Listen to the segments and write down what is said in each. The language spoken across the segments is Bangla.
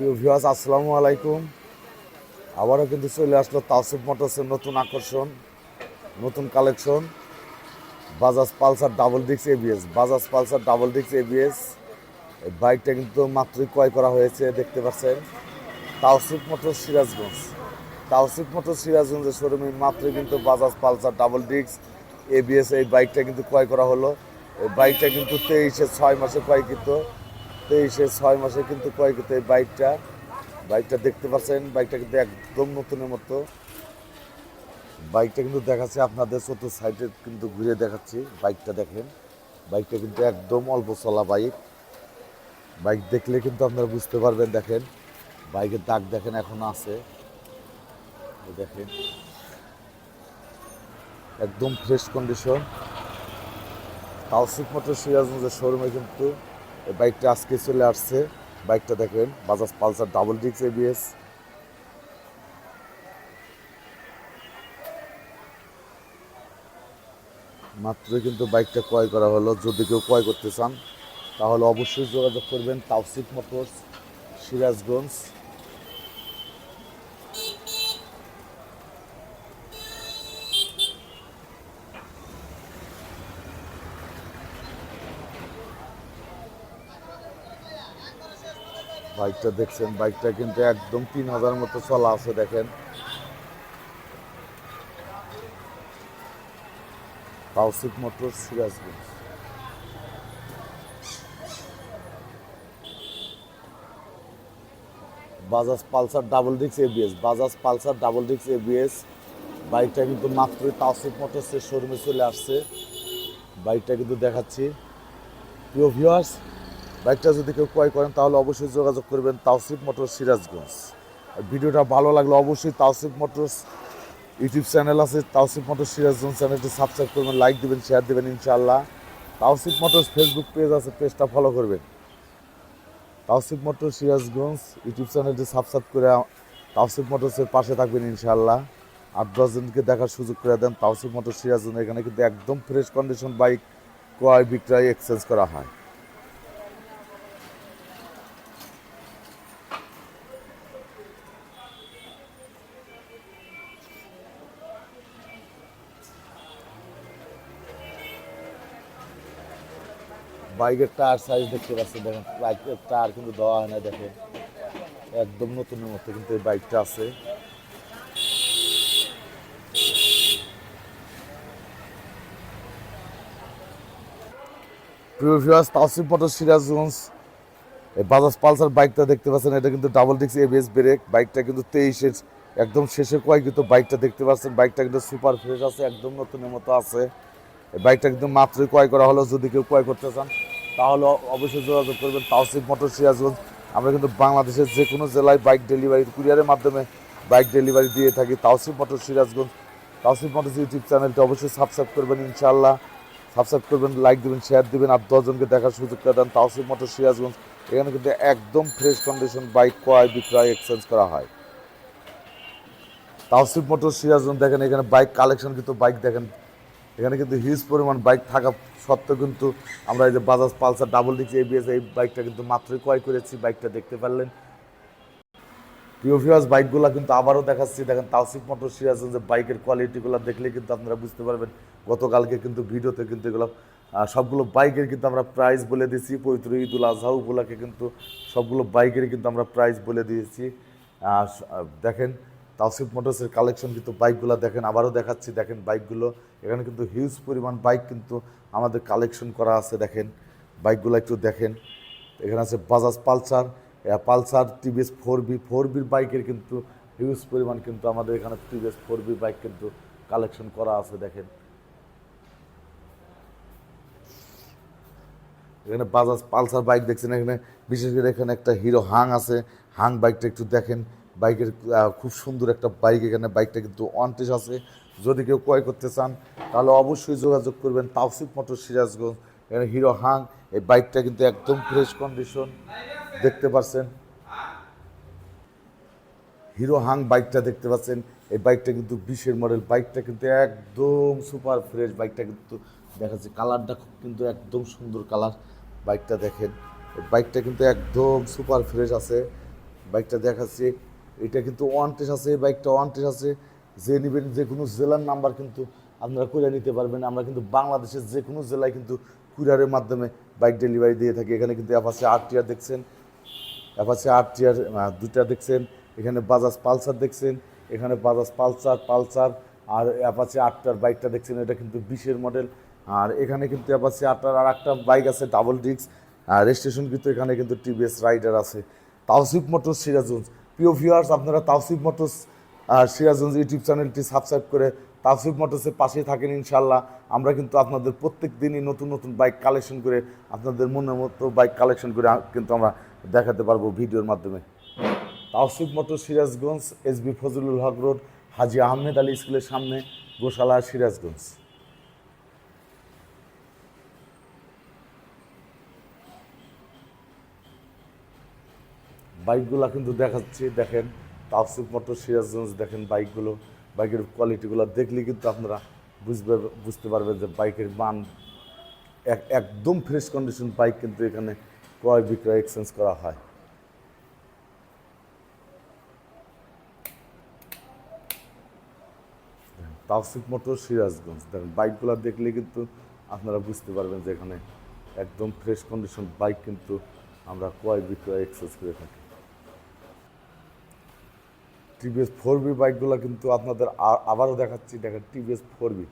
প্রিয় ভিউয়ার্স আসসালামু আলাইকুম। আবারও কিন্তু চলে আসলো তাওসিফ মোটরসের নতুন আকর্ষণ, নতুন কালেকশন বাজাজ পালসার ডাবল ডিক্স এবিএস বাজাজ পালসার ডাবল ডিক্স এবিএস এই বাইকটা কিন্তু মাত্রই ক্রয় করা হয়েছে, দেখতে পাচ্ছেন। তাওসিফ মোটর সিরাজগঞ্জ। তাওসিফ মোটর সিরাজগঞ্জের শোরুমে মাত্রই কিন্তু বাজাজ পালসার ডাবল ডিক্স এবিএস এই বাইকটা কিন্তু ক্রয় করা হলো। এই বাইকটা কিন্তু তেইশে ছয় মাসে ক্রয়কৃত তেইশে ছয় মাসে কিন্তু ক্রয়কৃত এই বাইকটা। বাইকটা দেখতে পাচ্ছেন, বাইকটা কিন্তু একদম নতুনের মতো। বাইকটা কিন্তু দেখাচ্ছে আপনাদের চতুর্থ সাইডে কিন্তু ঘুরে দেখাচ্ছি, বাইকটা দেখেন। বাইকটা কিন্তু একদম অল্প চলা বাইক। বাইক দেখলে কিন্তু আপনারা বুঝতে পারবেন, দেখেন। বাইকের দাগ দেখেন, এখন আছে। দেখেন। একদম ফ্রেশ কন্ডিশন তাওসিফ মোটর সিরাজগঞ্জের শোরুমে কিন্তু এই বাইকটা আজকে চলে আসছে। বাইকটা দেখেন, বাজাজ পালসার ডাবল ডিক্স এবিএস মাত্র কিন্তু বাইকটা ক্রয় করা হলো। যদি কেউ ক্রয় করতে চান, তাহলে অবশ্যই যোগাযোগ করবেন তাওসিফ মোটরস, সিরাজগঞ্জ। বাইকটা দেখছেন, বাইকটা কিন্তু একদম তিন হাজার মতো চলা আছে দেখেন। Tawsif motor Sirajganj. Bajaj Pulsar double ডিক্স এবিএস বাজাজ পালসার ডাবল ডিক্স এবিএস বাইকটা কিন্তু মাত্রই তাওসিফ মোটরসের শোরুমে চলে আসছে। বাইকটা কিন্তু দেখাচ্ছি। প্রিয় ভিউয়ার্স বাইকটা যদি কেউ ক্রয় করেন, তাহলে অবশ্যই যোগাযোগ করবেন তাওসিফ মোটর সিরাজগঞ্জ। আর ভিডিওটা ভালো লাগলে অবশ্যই তাওসিফ মোটরস ইউটিউব চ্যানেল আছে, তাওসিফ মোটর সিরাজগঞ্জ চ্যানেলটি সাবস্ক্রাইব করবেন, লাইক দেবেন শেয়ার দেবেন ইনশাআল্লাহ। তাওসিফ মোটরস ফেসবুক পেজ আছে পেজটা ফলো করবেন। তাওসিফ মোটর সিরাজগঞ্জ ইউটিউব চ্যানেলটি সাবস্ক্রাইব করে তাওসিফ মোটরসের পাশে থাকবেন ইনশাআল্লাহ। আট দশজনকে দেখার সুযোগ করে দেন তাওসিফ মোটর সিরাজগঞ্জ, এখানে কিন্তু একদম ফ্রেশ কন্ডিশন বাইক ক্রয় বিক্রয় এক্সচেঞ্জ করা হয়। বাইকের টায়ার সাইজ দেখতে পাচ্ছেন, দেখেন, বাইকের টায়ার কিন্তু দেওয়া হয় না দেখেন। একদম নতুনের মতো কিন্তু এই বাইকটা আছে। প্রিয় ভিউয়ার্স তাওসিফ মোটর এই বাজাজ পালসার বাইকটা দেখতে পাচ্ছেন, এটা কিন্তু ডাবল ডিক্স এবিএস ব্রেক বাইকটা কিন্তু তেইশের একদম শেষে কয় কিন্তু বাইকটা দেখতে পাচ্ছেন, বাইকটা কিন্তু সুপার ফ্রেশ আছে, একদম নতুনের মতো আছে। এই বাইকটা কিন্তু মাত্রই ক্রয় করা হলো, যদি কেউ ক্রয় করতে চান। তাহলে অবশ্যই যোগাযোগ করবেন তাওসিফ মোটর সিরাজগঞ্জ। আমরা কিন্তু বাংলাদেশের যে কোনো জেলায় বাইক ডেলিভারি কুরিয়ারের মাধ্যমে বাইক ডেলিভারি দিয়ে থাকি Tawsif motor Sirajganj. Tawsif motor YouTube চ্যানেলটি অবশ্যই সাবস্ক্রাইব করবেন ইনশাআল্লাহ। সাবস্ক্রাইব করবেন লাইক দেবেন শেয়ার দেবেন আর দশজনকে দেখার সুযোগ করে দেন তাওসিফ মোটর সিরাজগঞ্জ। এখানে কিন্তু একদম ফ্রেশ কন্ডিশন বাইক ক্রয়, বিক্রয় এক্সচেঞ্জ করা হয়। তাওসিফ মোটর সিরাজগঞ্জ দেখেন, এখানে বাইক কালেকশন কিন্তু বাইক দেখেন। এখানে কিন্তু হিউজ পরিমাণ বাইক থাকা সত্ত্বেও কিন্তু আমরা এই যে বাজাজ পালসার ডাবল ডিক্স এবিএস এই বাইকটা কিন্তু মাত্রই ক্রয় করেছি বাইকটা দেখতে পারলেন। প্রিয় ভিউয়ার্স বাইকগুলো কিন্তু আবারও দেখাচ্ছি। দেখেন তাওসিফ মোটর সিরাজগঞ্জের বাইকের কোয়ালিটিগুলো দেখলে কিন্তু আপনারা বুঝতে পারবেন। গতকালকে কিন্তু ভিডিওতে কিন্তু এগুলো সবগুলো বাইকের কিন্তু আমরা প্রাইস বলে দিয়েছি। পবিত্র ঈদুল আজহা উপলক্ষে কিন্তু সবগুলো বাইকের কিন্তু আমরা প্রাইস বলে দিয়েছি। দেখেন তাওসিফ মোটরসের কালেকশন কিন্তু বাইকগুলো দেখেন, আবারও দেখাচ্ছি, দেখেন বাইকগুলো এখানে কিন্তু হিউজ পরিমাণ বাইক কিন্তু আমাদের কালেকশন করা আছে, দেখেন। বাইকগুলো একটু দেখেন। এখানে আছে Bajaj Pulsar Pulsar TVS four B four বির বাইকের কিন্তু হিউজ পরিমাণ কিন্তু আমাদের এখানে টিভিএস ফোর বি বাইক কিন্তু কালেকশন করা আছে, দেখেন। এখানে বাজাজ পালসার বাইক দেখছেন, এখানে বিশেষ করে এখানে একটা হিরো হাং আছে। হাং বাইকটা একটু দেখেন। বাইকের খুব সুন্দর একটা বাইক এখানে, বাইকটা কিন্তু অনটেস আছে। যদি কেউ ক্রয় করতে চান, তাহলে অবশ্যই যোগাযোগ করবেন তাওসিফ মোটর সিরাজগঞ্জ, এখানে হিরো হাং। এই বাইকটা কিন্তু একদম ফ্রেশ কন্ডিশন দেখতে পাচ্ছেন। হিরো হাং বাইকটা দেখতে পাচ্ছেন। এই বাইকটা কিন্তু বিশের মডেল বাইকটা কিন্তু একদম সুপার ফ্রেশ বাইকটা কিন্তু দেখাচ্ছে কালারটা খুব কিন্তু একদম সুন্দর কালার বাইকটা দেখেন। বাইকটা কিন্তু একদম সুপার ফ্রেশ আছে। বাইকটা দেখাচ্ছি এটা কিন্তু ওয়ান টেস আছে এই বাইকটা ওয়ান টেস আছে, যে নেবেন যে কোনো জেলার নাম্বার কিন্তু আপনারা করে নিতে পারবেন। আমরা কিন্তু বাংলাদেশের যে কোনো জেলায় কিন্তু কুরিয়ারের মাধ্যমে বাইক ডেলিভারি দিয়ে থাকি। এখানে কিন্তু অ্যাপাসে আর টিয়ার দেখছেন অ্যাপাসে আর টিয়ার দুটা দেখছেন, এখানে বাজাজ পালসার দেখছেন, এখানে বাজাজ পালসার পালসার আর অ্যাপাসে আটটার বাইকটা দেখছেন, এটা কিন্তু বিশের মডেল আর এখানে কিন্তু অ্যাপাসে আটটার আর একটা বাইক আছে ডাবল ডিস্ক রেজিস্ট্রেশন কিন্তু এখানে কিন্তু টিভিএস রাইডার আছে। তাওসিফ মোটর সিরাজগঞ্জ প্রিয় ভিউয়ার্স আপনারা তাওসিফ মোটরস সিরাজগঞ্জ ইউটিউব চ্যানেলটি সাবস্ক্রাইব করে তাওসিফ মোটরসের পাশেই থাকেন ইনশাল্লাহ আমরা কিন্তু আপনাদের প্রত্যেক দিনই নতুন নতুন বাইক কালেকশন করে আপনাদের মনের মতো বাইক কালেকশন করে কিন্তু আমরা দেখাতে পারব ভিডিওর মাধ্যমে। Tawsif motor Sirajganj S B Fazlul Haq road, Haji Ahmed Ali স্কুলের সামনে, গোশালা সিরাজগঞ্জ। বাইকগুলো কিন্তু দেখাচ্ছি, দেখেন। তাওসিফ মোটর, সিরাজগঞ্জ দেখেন বাইকগুলো, বাইকের কোয়ালিটিগুলো দেখলে কিন্তু আপনারা বুঝবে, বুঝতে পারবেন যে বাইকের মান এক, একদম ফ্রেশ কন্ডিশন বাইক কিন্তু এখানে ক্রয় বিক্রয় এক্সচেঞ্জ করা হয়। তাওসিফ মোটর, সিরাজগঞ্জ দেখেন, বাইকগুলো দেখলে কিন্তু আপনারা বুঝতে পারবেন যে এখানে একদম ফ্রেশ কন্ডিশন বাইক কিন্তু আমরা ক্রয় বিক্রয় এক্সচেঞ্জ করে থাকি। টিভিএস ফোর বি বাইকগুলো কিন্তু আপনাদের আবারও দেখাচ্ছি, দেখেন টিভিএস ফোর বি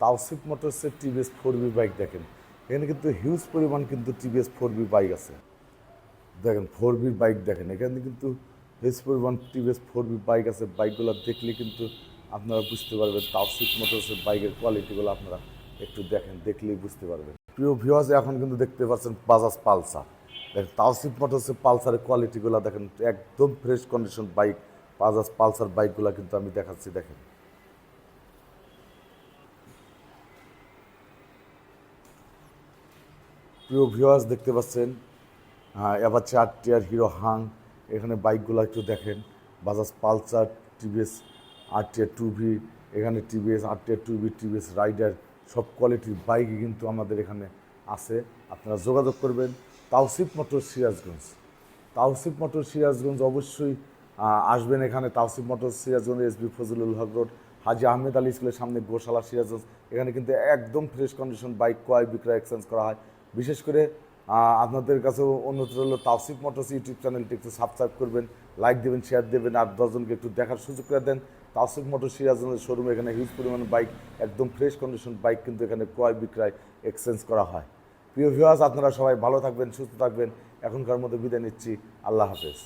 তাওসিফ মোটরসের টিভিএস ফোর বি বাইক দেখেন। এখানে কিন্তু হিউজ পরিমাণ কিন্তু টিভিএস ফোর বি বাইক আছে। দেখেন ফোর বি বাইক দেখেন, এখানে কিন্তু হিউজ পরিমাণ টিভিএস ফোর বি বাইক আছে। বাইকগুলো দেখলে কিন্তু আপনারা বুঝতে পারবেন তাওসিফ মোটরসের বাইকের কোয়ালিটিগুলো আপনারা একটু দেখেন, দেখলেই বুঝতে পারবেন। প্রিয় ভিউয়ার্স এখন কিন্তু দেখতে পাচ্ছেন বাজাজ পালসার দেখেন তাওসিফ মোটরসের পালসারের কোয়ালিটিগুলো দেখেন, একদম fresh condition bike Bajaj Pulsar বাইকগুলো কিন্তু আমি দেখাচ্ছি, দেখেন। প্রিয় ভিউয়ার্স দেখতে পাচ্ছেন এবার চার টিয়ার হিরো হাং এখানে বাইকগুলো একটু দেখেন। Bajaj Pulsar TVS R TR two V এখানে TVS R TR two V TVS Raider সব কোয়ালিটির বাইকই কিন্তু আমাদের এখানে আছে। আপনারা যোগাযোগ করবেন, তাওসিফ মোটর সিরাজগঞ্জ। তাওসিফ মোটর সিরাজগঞ্জ অবশ্যই আসবেন এখানে Tawsif motor Sirajganj S B Fazlul Haq road, Haji Ahmed Ali স্কুলের সামনে গোশালা সিরাজগঞ্জ এখানে কিন্তু একদম ফ্রেশ কন্ডিশন বাইক ক্রয়, বিক্রয় এক্সচেঞ্জ করা হয়। বিশেষ করে আপনাদের কাছেও অনুরোধ রইল, তাওসিফ মোটরস ইউটিউব চ্যানেলটি একটু সাবস্ক্রাইব করবেন লাইক দেবেন শেয়ার দেবেন, আর দশজনকে একটু দেখার সুযোগ করে দেন। তাওসিফ মোটর সিরাজগঞ্জের শোরুম এখানে হিউজ পরিমাণ বাইক একদম ফ্রেশ কন্ডিশন বাইক কিন্তু এখানে ক্রয়, বিক্রয় এক্সচেঞ্জ করা হয়। প্রিয় ভিউয়ার্স আপনারা সবাই ভালো থাকবেন, সুস্থ থাকবেন। এখনকার মতো বিদায় নিচ্ছি। আল্লাহ হাফেজ।